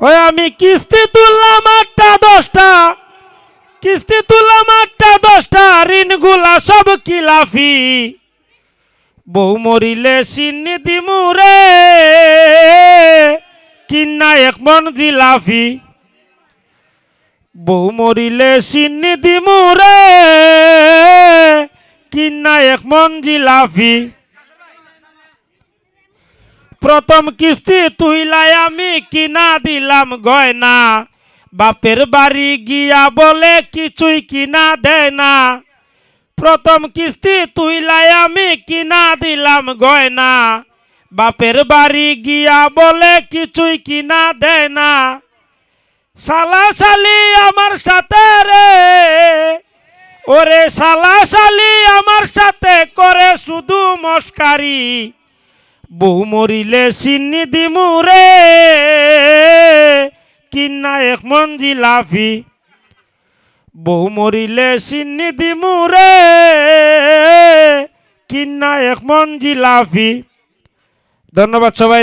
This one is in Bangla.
ওই আমি কিস্তি তুললাম আটটা, দশটা। কিস্তি তুললাম আটটা, দশটা। ঋণগুলা সব কিলাফি। বউ মরিলে সিন্নি দিমুরে কিন্না এক মন জিলাফি। বউ মরিলে সিন্নি দিমুরে কিন্না এক মন জিলাফি। প্রথম কিস্তি তুইলাই আমি কিনা দিলাম গয়না। বাপের বাড়ি গিয়া বলে কিছুই কিনা দেয় না। প্রথম কিস্তি তুইলাই আমি কিনা দিলাম গয়না। বাপের বাড়ি গিয়া বলে কিছুই কিনা দেয় না। শালা শালি আমার সাথে রে। ওরে শালা শালি আমার সাথে করে শুধু মস্কারি। বউ মরিলে সিন্নি দিমুরে কিনা এক মঞ্জি লাফি বউ মরিলে সিন্নি দিমুরে কিনা এক মঞ্জি লাফি ধন্যবাদ সবাই।